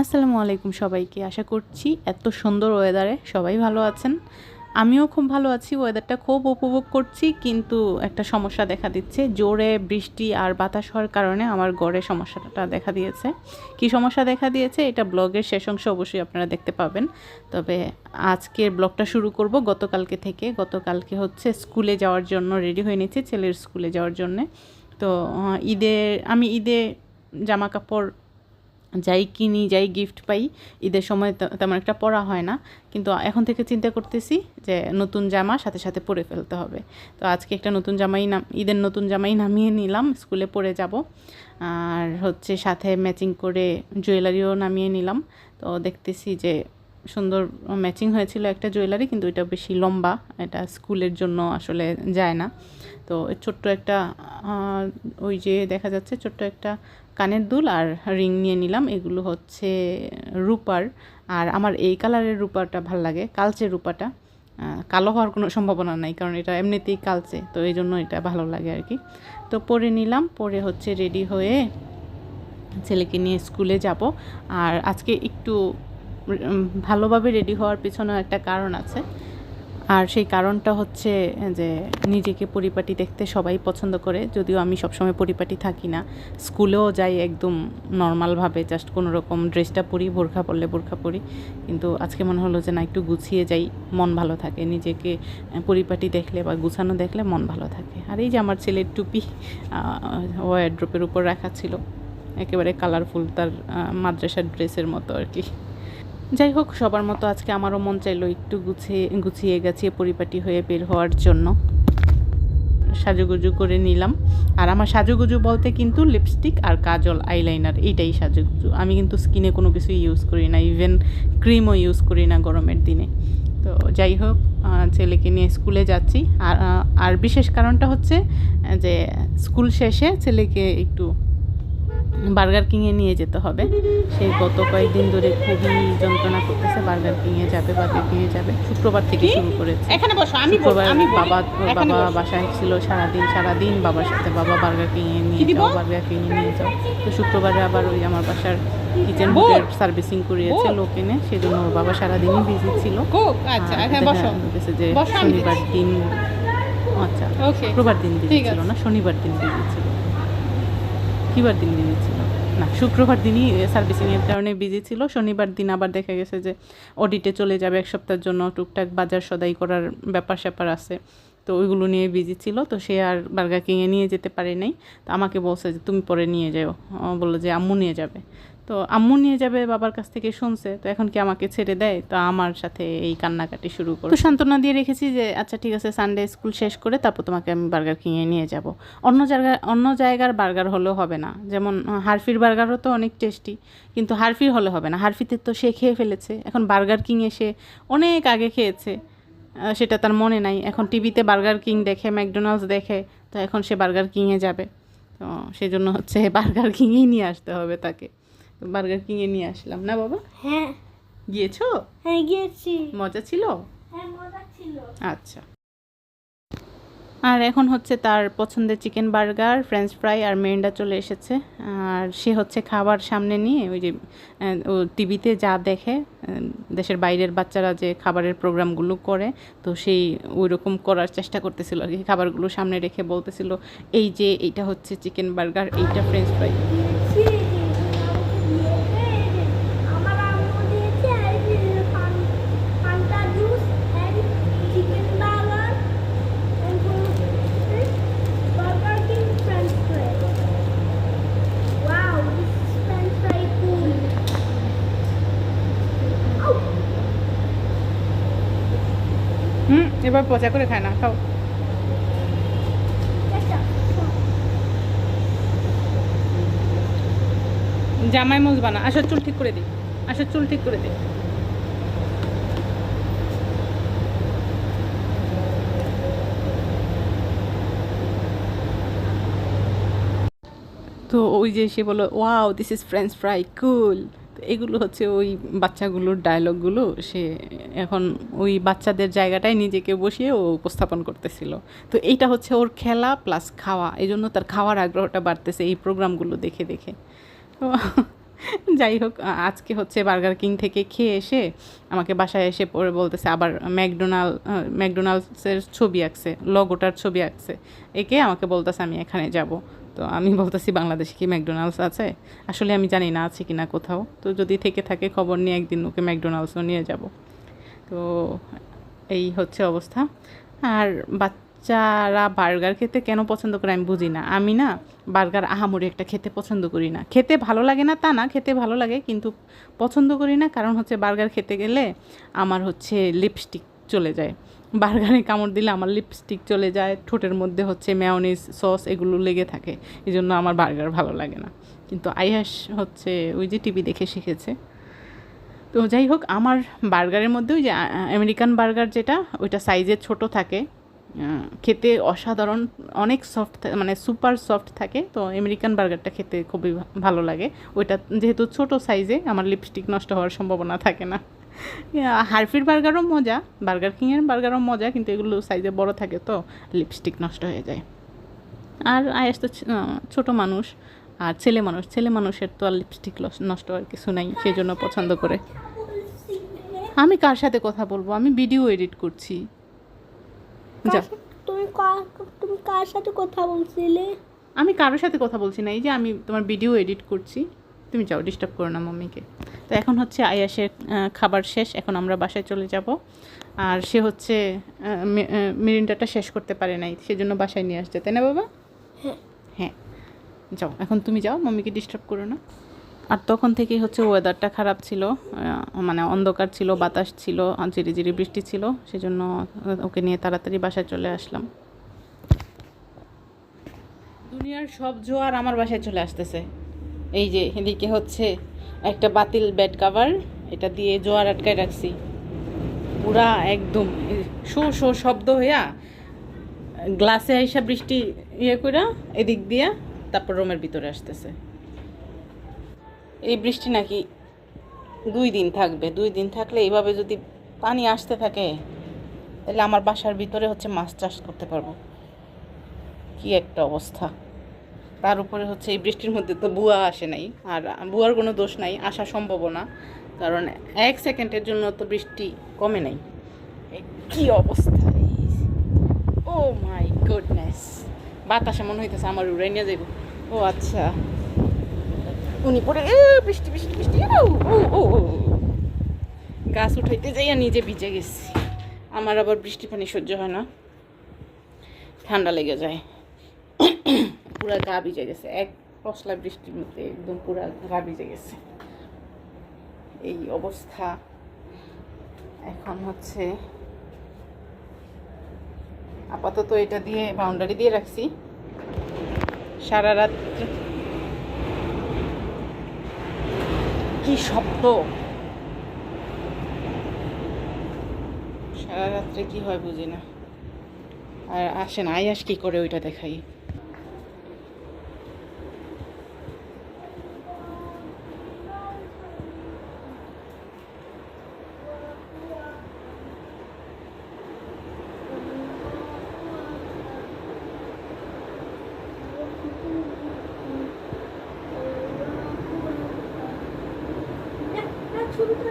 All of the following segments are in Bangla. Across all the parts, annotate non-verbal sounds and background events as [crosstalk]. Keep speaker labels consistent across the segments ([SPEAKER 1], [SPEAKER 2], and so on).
[SPEAKER 1] আসসালামু আলাইকুম সবাইকে। আশা করছি এত সুন্দর ওয়েদারে সবাই ভালো আছেন। আমিও খুব ভালো আছি ওয়েদারটা খুব উপভোগ করছি কিন্তু একটা সমস্যা দেখা দিচ্ছে। জোরে বৃষ্টি আর বাতাস হওয়ার কারণে আমার গড়ে সমস্যাটা দেখা দিয়েছে। কি সমস্যা দেখা দিয়েছে? এটা ব্লগের শেষ অংশ অবশ্যই আপনারা দেখতে পাবেন। তবে আজকের ব্লগটা শুরু করব গতকালকে থেকে। গতকালকে হচ্ছে স্কুলে যাওয়ার জন্য রেডি হয়ে নিয়েছি ছেলের স্কুলে যাওয়ার জন্যে। তো আহ, ঈদে আমি ঈদে জামা কাপড় যাই কিনি, যাই গিফট পাই, ঈদের সময় তেমন একটা পড়া হয় না। কিন্তু এখন থেকে চিন্তা করতেছি যে নতুন জামা সাথে সাথে পরে ফেলতে হবে। তো আজকে একটা নতুন জামাই নাম, ঈদের নতুন জামাই নামিয়ে নিলাম, স্কুলে পরে যাব। আর হচ্ছে সাথে ম্যাচিং করে জুয়েলারিও নামিয়ে নিলাম। তো দেখতেছি যে সুন্দর ম্যাচিং হয়েছিল একটা জুয়েলারি, কিন্তু এটা বেশি লম্বা। এটা স্কুলের জন্য আসলে যায় না। তো ছোট্ট একটা ওই যে দেখা যাচ্ছে ছোট্ট একটা কানের দুল আর রিং নিয়ে নিলাম। এগুলো হচ্ছে রূপার। আর আমার এই কালারের রূপাটা ভালো লাগে, কালচে রূপাটা। কালো হওয়ার কোনো সম্ভাবনা নাই, কারণ এটা এমনিতেই কালচে, তো এই জন্য এটা ভালো লাগে আর কি। তো পরে নিলাম, পরে হচ্ছে রেডি হয়ে ছেলেকে নিয়ে স্কুলে যাব। আর আজকে একটু ভালোভাবে রেডি হওয়ার পিছনেও একটা কারণ আছে। আর সেই কারণটা হচ্ছে যে নিজেকে পরিপাটি দেখতে সবাই পছন্দ করে, যদিও আমি সবসময় পরিপাটি থাকি না। স্কুলেও যাই একদম নর্মালভাবে জাস্ট কোনো রকম ড্রেসটা পরি, বোরখা পরলে বোরখা পরি। কিন্তু আজকে মনে হলো যে না, একটু গুছিয়ে যাই, মন ভালো থাকে। নিজেকে পরিপাটি দেখলে বা গুছানো দেখলে মন ভালো থাকে। আর এই যে আমার ছেলের টুপি ওয়ারড্রপের উপর রাখা ছিল, একেবারে কালারফুল তার মাদ্রাসার ড্রেসের মতো আর কি। যাই হোক, সবার মতো আজকে আমারও মন চাইলো একটু গুছিয়ে গুছিয়ে গেছিয়ে পরিপাটি হয়ে বের হওয়ার জন্য। সাজুগুজু করে নিলাম। আর আমার সাজুগুজু বলতে কিন্তু লিপস্টিক আর কাজল আইলাইনার এইটাই সাজুগুজু। আমি কিন্তু স্কিনে কোনো কিছু ইউজ করি না ইভেন ক্রিমও ইউজ করি না গরমের দিনে। তো যাই হোক ছেলেকে নিয়ে স্কুলে যাচ্ছি। আর আর বিশেষ কারণটা হচ্ছে যে স্কুল শেষে ছেলেকে একটু বার্গার কিংয়ে নিয়ে যেতে হবে। সেই গত কয়েকদিন ধরে খুবই যন্ত্রণা করতেছে বার্গার কিংয়ে যাবে বার্গার কিংয়ে যাবে। শুক্রবার থেকে শুরু করেছে।
[SPEAKER 2] এখানে বসো আমি
[SPEAKER 1] শুক্রবার
[SPEAKER 2] আমি
[SPEAKER 1] বাবা বাবা বাসায় ছিল সারাদিন সারাদিন বাবার সাথে বাবা বার্গার কিংয়ে নিয়ে যাও বার্গার কিংয়ে নিয়ে যাও। তো শুক্রবারে আবার ওই আমার বাসার কিচেন? সার্ভিসিং করিয়েছে লোক এনে সেজন্য ওর বাবা সারাদিনই বিজি ছিল।
[SPEAKER 2] আচ্ছা
[SPEAKER 1] যে শনিবার দিন আচ্ছা শুক্রবার দিন বিজি ছিল না শনিবার দিন বিজি ছিল। কিবার দিন বিজি ছিল। না, শুক্রবার দিনই সার্ভিসিংয়ের কারণে বিজি ছিল। শনিবার দিন আবার দেখা গেছে যে অডিটে চলে যাবে, এক সপ্তাহের জন্য টুকটাক বাজার সদাই করার ব্যাপার স্যাপার আছে। তো ওইগুলো নিয়ে বিজি ছিল। তো সে আর বার্গার কিংয়ে নিয়ে যেতে পারে নাই। তো আমাকে বলছে যে, তুমি পরে নিয়ে যাও। বলল যে, আম্মু নিয়ে যাবে। তো আম্মু নিয়ে যাবে, বাবার কাছ থেকে শুনছে, তো এখন কি আমাকে ছেড়ে দেয়? তো আমার সাথে এই কান্নাকাটি শুরু করে তো সান্ত্বনা দিয়ে রেখেছি যে আচ্ছা ঠিক আছে সানডে স্কুল শেষ করে তারপর তোমাকে আমি বার্গার কিনে নিয়ে যাব। অন্য জায়গায় অন্য জায়গার বার্গার হলেও হবে না। যেমন হারফির বার্গারও তো অনেক টেস্টি, কিন্তু হারফির হলে হবে না। হারফিতে তো সে খেয়ে ফেলেছে। এখন বার্গার কিং এসে অনেক আগে খেয়েছে। সেটা তার মনে নাই। এখন টিভিতে বার্গার কিং দেখে ম্যাকডোনাল্ডস দেখে, তো এখন সে বার্গার কিংয়ে যাবে। তো সেই জন্য হচ্ছে বার্গার কিংয়েই নিয়ে আসতে হবে তাকে। বার্গার কিংয়ে নিয়ে আসলাম না বাবা?
[SPEAKER 3] হ্যাঁ।
[SPEAKER 1] গিয়েছো?
[SPEAKER 3] হ্যাঁ গিয়েছি।
[SPEAKER 1] মজা ছিল?
[SPEAKER 3] হ্যাঁ মজা ছিল।
[SPEAKER 1] আচ্ছা। আর এখন হচ্ছে তার পছন্দের চিকেন বার্গার ফ্রেঞ্চ ফ্রাই আর মেরিন্ডা চলে এসেছে। আর সে হচ্ছে খাবার সামনে নিয়ে ওই যে ও টিভিতে যা দেখে দেশের বাইরের বাচ্চারা যে খাবারের প্রোগ্রামগুলো করে তো সেই ওই রকম করার চেষ্টা করতেছিল আর কি। খাবারগুলো সামনে রেখে বলতেছিল এই যে এইটা হচ্ছে চিকেন বার্গার এইটা ফ্রেঞ্চ ফ্রাই। এবার পচা করে খায় না, খাও। জামাই মুজবা না আসার চুল ঠিক করে দিই আসার চুল ঠিক করে দিই তো ওই যে সে বলল wow this is french fry cool এগুলো হচ্ছে ওই বাচ্চাগুলোর ডায়লগগুলো সে এখন ওই বাচ্চাদের জায়গাটায় নিজেকে বসিয়ে ও উপস্থাপন করতেছিল। তো এইটা হচ্ছে ওর খেলা প্লাস খাওয়া এই জন্য তার খাওয়ার আগ্রহটা বাড়তেছে এই প্রোগ্রামগুলো দেখে দেখে। তো [laughs] যাই হোক আজকে হচ্ছে বার্গার কিং থেকে খেয়ে এসে আমাকে বাসায় এসে পরে বলতেছে, আবার ম্যাকডোনাল্ড ম্যাকডোনাল্ডসের ছবি আঁকছে লগোটার ছবি আঁকছে। একে আমাকে বলতেছে, আমি এখানে যাব। তো আমি বলতেছি, বাংলাদেশে কি ম্যাকডোনাল্ডস আছে? আসলে আমি জানি না আছে কি না কোথাও। তো যদি থেকে থাকে খবর নিয়ে একদিন ওকে ম্যাকডোনাল্ডসও নিয়ে যাব। তো এই হচ্ছে অবস্থা। আর বাচ্চারা বার্গার খেতে কেন পছন্দ করে আমি বুঝি না। আমি না বার্গার আহামরি একটা খেতে পছন্দ করি না। খেতে ভালো লাগে না তা না, খেতে ভালো লাগে, কিন্তু পছন্দ করি না। কারণ হচ্ছে বার্গার খেতে গেলে আমার হচ্ছে লিপস্টিক চলে যায়। বার্গারে কামড় দিলে আমার লিপস্টিক চলে যায়, ঠোঁটের মধ্যে হচ্ছে মেয়নিজ সস এগুলো লেগে থাকে এই জন্য আমার বার্গার ভালো লাগে না। কিন্তু আইহাস হচ্ছে ওই যে টিভি দেখে শিখেছে। তো যাই হোক, আমার বার্গারের মধ্যে ওই যে আমেরিকান বার্গার যেটা, ওইটা সাইজে ছোট থাকে। খেতে অসাধারণ, অনেক সফট মানে সুপার সফট থাকে। তো আমেরিকান বার্গারটা খেতে খুবই ভালো লাগে। ওইটা যেহেতু ছোট সাইজে আমার লিপস্টিক নষ্ট হওয়ার সম্ভাবনা থাকে না। হারফির বার্গারও মজা বার্গার কিংয়ের বার্গারও মজা কিন্তু এগুলো সাইজে বড় থাকে তো লিপস্টিক নষ্ট হয়ে যায়। আর আয়াস তো ছোট মানুষ আর ছেলে মানুষ ছেলে মানুষের তো আর লিপস্টিক নষ্ট হওয়ার কিছু নাই সেই জন্য পছন্দ করে। আমি কার সাথে কথা বলব? আমি ভিডিও এডিট করছি। যা।
[SPEAKER 3] তুমি তুমি কার সাথে কথা বলছিলে?
[SPEAKER 1] আমি কারোর সাথে কথা বলছি না এই যে আমি তোমার ভিডিও এডিট করছি। তুমি যাও ডিস্টার্ব করো না মাম্মিকে। তো এখন হচ্ছে আয়াসের খাবার শেষ এখন আমরা বাসায় চলে যাব। আর সে হচ্ছে মিরিন্ডাটা শেষ করতে পারে নাই সেজন্য বাসায় নিয়ে আসছে তাই না বাবা? হ্যাঁ। যাও এখন তুমি যাও মাম্মিকে ডিস্টার্ব করো না। আর তখন থেকেই হচ্ছে ওয়েদারটা খারাপ ছিল মানে অন্ধকার ছিল বাতাস ছিল আর ঝিরি ঝিরি বৃষ্টি ছিল সেজন্য ওকে নিয়ে তাড়াতাড়ি বাসায় চলে আসলাম। দুনিয়ার সব জোয়ার আমার বাসায় চলে আসতেছে। এই যে এদিকে হচ্ছে একটা বাতিল বেড কাভার, এটা দিয়ে জোয়ার আটকায় রাখছি। পুরা একদম শো শো শব্দ হইয়া, গ্লাসে আইসা বৃষ্টি ইয়ে কইরা এদিক দিয়া তারপর রুমের ভিতরে আসতেছে। এই বৃষ্টি নাকি দুই দিন থাকবে। দুই দিন থাকলে এইভাবে যদি পানি আসতে থাকে, তাহলে আমার বাসার ভিতরে হচ্ছে মাছ চাষ করতে পারব। কি একটা অবস্থা। তার উপরে হচ্ছে এই বৃষ্টির মধ্যে তো বুয়া আসে নাই। আর বুয়ার কোনো দোষ নাই, আসা সম্ভব না কারণ এক সেকেন্ডের জন্য তো বৃষ্টি কমে নাই। কি অবস্থা ও মাই গুডনেস বাতাসে মনে হইতেছে আমার উড়াই নিয়ে যাইব। ও আচ্ছা। উনি পরে বৃষ্টি বৃষ্টি বৃষ্টি ও ও। গাছ উঠাইতে যাইয়া নিজে ভিজে গেছি। আমার আবার বৃষ্টি পানি সহ্য হয় না। ঠান্ডা লেগে যায়। পুরা গা ভিজে গেছে এক পশলা বৃষ্টির মধ্যে একদম পুরা গা ভিজে গেছে এই অবস্থা। এখন হচ্ছে আপাতত এটা দিয়ে বাউন্ডারি দিয়ে রাখছি। সারা রাত কি শব্দ? সারা রাত্রে কি হয় বুঝি না আর আসে না, আয়াস কি করে ওইটা দেখাই
[SPEAKER 3] না, না, ছবি তুলিও না তো ছবি তুলিও না তো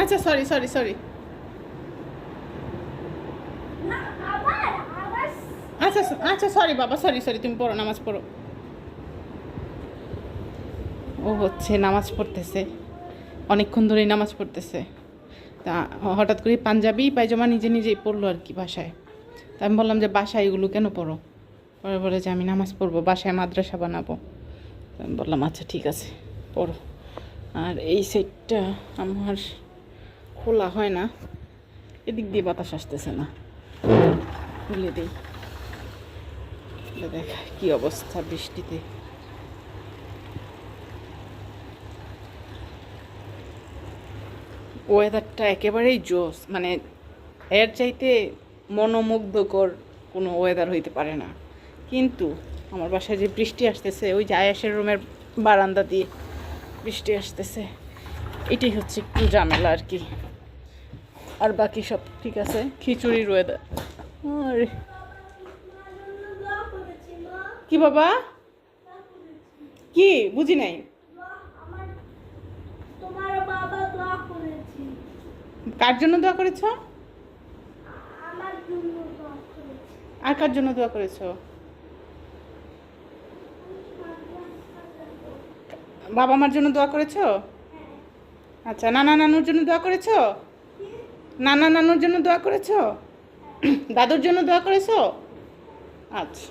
[SPEAKER 1] আচ্ছা সরি সরি সরি আচ্ছা আচ্ছা সরি বাবা সরি সরি তুমি পড়ো নামাজ পড়ো। ও হচ্ছে নামাজ পড়তেছে। অনেকক্ষণ ধরেই নামাজ পড়তেছে। তা হঠাৎ করে পাঞ্জাবি পায়জামা নিজে নিজেই পড়ল আর কি বাসায়। তা আমি বললাম যে বাসায় এগুলো কেন পড়ো? পরে বলে যে আমি নামাজ পড়ব বাসায় মাদ্রাসা বানাবো। আমি বললাম আচ্ছা ঠিক আছে পড়ো। আর এই সাইডটা আমার খোলা হয় না। এদিক দিয়ে বাতাস আসতেছে না। খুলে দিই। দেখ কি অবস্থা বৃষ্টিতে। ওয়েদারটা একেবারেই জোস। মানে এর চাইতে মনোমুগ্ধকর কোনো ওয়েদার হইতে পারে না। কিন্তু আমার বাসায় যে বৃষ্টি আসতেছে, ওই যে আয়াসের রুমের বারান্দা দিয়ে বৃষ্টি আসতেছে। এটাই হচ্ছে একটু ঝামেলা আর কি। আর বাকি সব ঠিক আছে? খিচুড়ির ওয়েদার আরে। কি বাবা? কি? বুঝি নাই। কার জন্য দোয়া করেছি। আর কার জন্য দোয়া করেছ? বাবা মার জন্য দোয়া করেছ? আচ্ছা নানা নানুর জন্য দোয়া করেছ? নানা নানুর জন্য দোয়া করেছ? দাদুর জন্য দোয়া করেছ? আচ্ছা।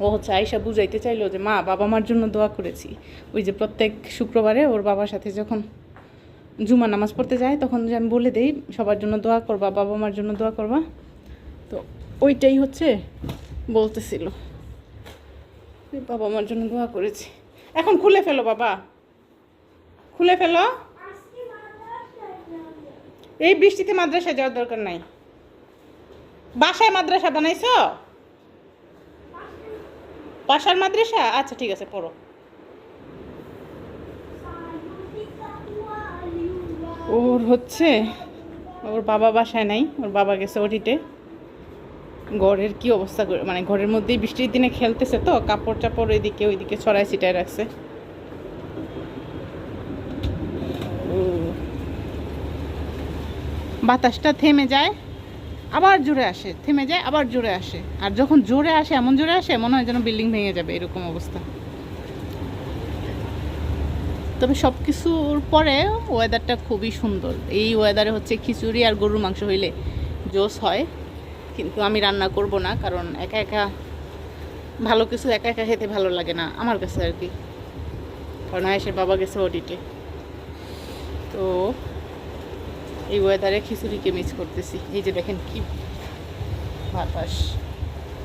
[SPEAKER 1] ও হচ্ছে আয়সা বুঝাইতে চাইলো যে মা বাবা মার জন্য দোয়া করেছি। ওই যে প্রত্যেক শুক্রবারে ওর বাবার সাথে যখন জুমা নামাজ পড়তে যায় তখন যে আমি বলে দেই সবার জন্য দোয়া করবা বাবা মার জন্য দোয়া করবা। তো ওইটাই হচ্ছে বলতেছিল। বাবা মার জন্য দোয়া করেছি। এখন খুলে ফেলো বাবা। খুলে ফেলো। এই বৃষ্টিতে মাদ্রাসায় যাওয়ার দরকার নাই। বাসায় মাদ্রাসা বানাইছ? বাসার মাদ্রাসা? আচ্ছা ঠিক আছে, পড়ো। ওর হচ্ছে, ওর বাবা বাসায় নাই, ওর বাবা গেছে ওটিতে ঘরের কি অবস্থা? মানে ঘরের মধ্যেই বৃষ্টির দিনে খেলতেছে তো, কাপড় চাপড় এদিকে ওইদিকে ছড়ায় ছিটায় রাখছে। বাতাসটা থেমে যায়, আবার জোরে আসে, থেমে যায়, আবার জোরে আসে। আর যখন জোরে আসে, এমন জোরে আসে, মনে হয় যেন বিল্ডিং ভেঙে যাবে, এরকম অবস্থা। তবে সব কিছুর পরে ওয়েদারটা খুবই সুন্দর। এই ওয়েদারে হচ্ছে খিচুড়ি আর গরুর মাংস হইলে জোস হয়। কিন্তু আমি রান্না করব না, কারণ একা একা ভালো কিছু একা একা খেতে ভালো লাগে না আমার কাছে আর কি। কারণ আয়েসের বাবা গেছে অডিটে তো এই ওয়েদারে খিচুড়িকে মিস করতেছি। এই যে দেখেন কি বাতাস।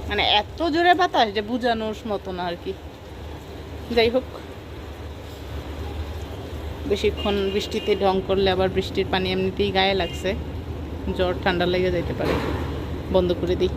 [SPEAKER 1] মানে এত জোরে বাতাস যে বোঝানোর মতো না আর কি। যাই হোক। বেশিক্ষণ বৃষ্টিতে ঢং করলে আবার বৃষ্টির পানি এমনিতেই গায়ে লাগছে। জ্বর ঠান্ডা লেগে যেতে পারে। বন্ধ করে দিই।